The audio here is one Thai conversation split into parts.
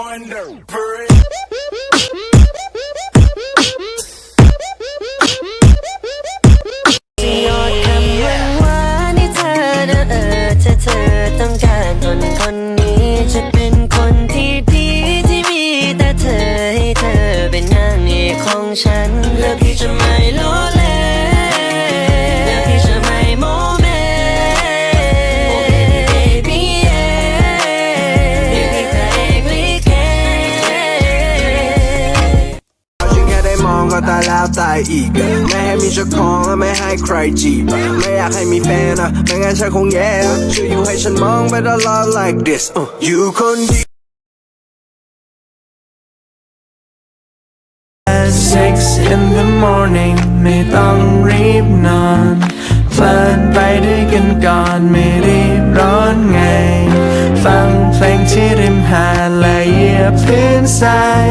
thunder. Parade. จะห แล้วตายอีก ไม่ให้มีเจ้าของและไม่ให้ใครจีบ ไม่อยากให้มีแฟนอะไม่งั้นฉันคงแย่ช่วยอยู่ให้ฉันมอง better love like this อยู่คนเดียว Six in the morning ไม่ต้องรีบนอนเพลินไปด้วยกันก่อนไม่รีบร้อนไง ฟังเพลงที่ริมหาดและเหยียบพื้นทราย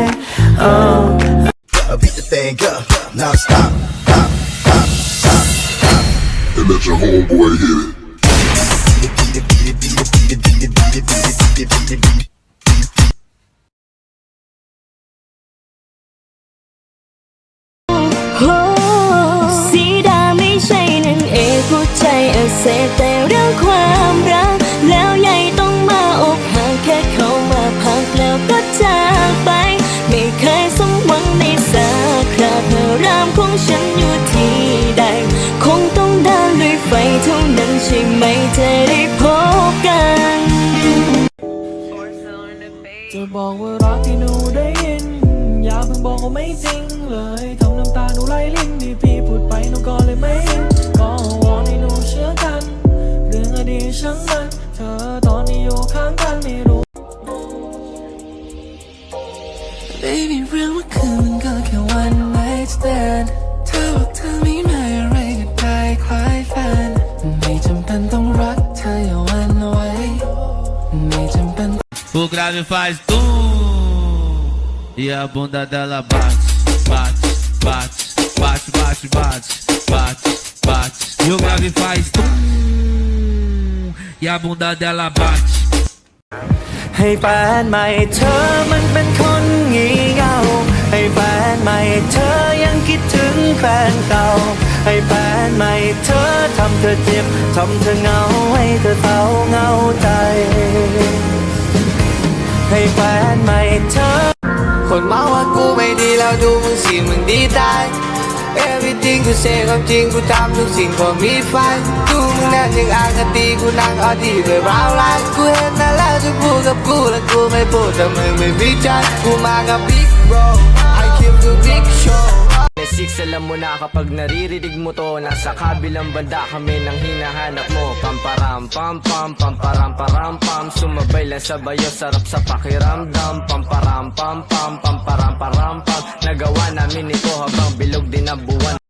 beat the thing up, now stop, stop, stop, stop, stop. and let your homeboy hit it. โอ้สีดาไม่ใช่น จะได้พบกัน จะบอกว่ารักที่หนูได้ยิน อย่าเพิ่งบอกว่าไม่จริงเลยทำน้ำตาหนูไหลลิ้นที่พี่พูดไปหนูก็เลยไม่ยินก็วอนให้หนูเชื่อกัน เรื่องอดีตช่างมัน เธอตอนนี้อยู่ข้างกันไม่รู้ Baby เ O grave faz tum e a bunda dela bate, bate, bate, bate, bate, bate, bate, bate. E o grave faz tum e a bunda dela bate. ให้แฟนใหม่เธอมันเป็นคนงี่เงา ให้แฟนใหม่เธอยังคิดถึงแฟนเก่า ให้แฟนใหม่เธอทำเธอเจ็บทำเธอเหงาให้เธอเศร้าเหงาใจ ให้แฟนใหม่เธอ คนมาว่ากูไม่ดีแล้วดูมึงสิมึงดีตาย Everything กูเซความจริงกูทำทุกสิ่งพอมีไฟกูมึงนั่นยังอางคติกูนั่งเอดีด้วยราวไลายกูเห็นนั่นแล้วจะพูดกับกูแล้วกูไม่พูดแต่มึงไม่มีใจกูมากับ Big Bro Six, alam mo na kapag naririnig mo to Nasa kabilang banda kami nang hinahanap mo. Pamparam pam pam pamparam param pam. Sumabay lang sa bayo sarap sa pakiramdam. Pamparam pam pam pamparam param pam. Nagawa namin ito habang bilog din ang buwan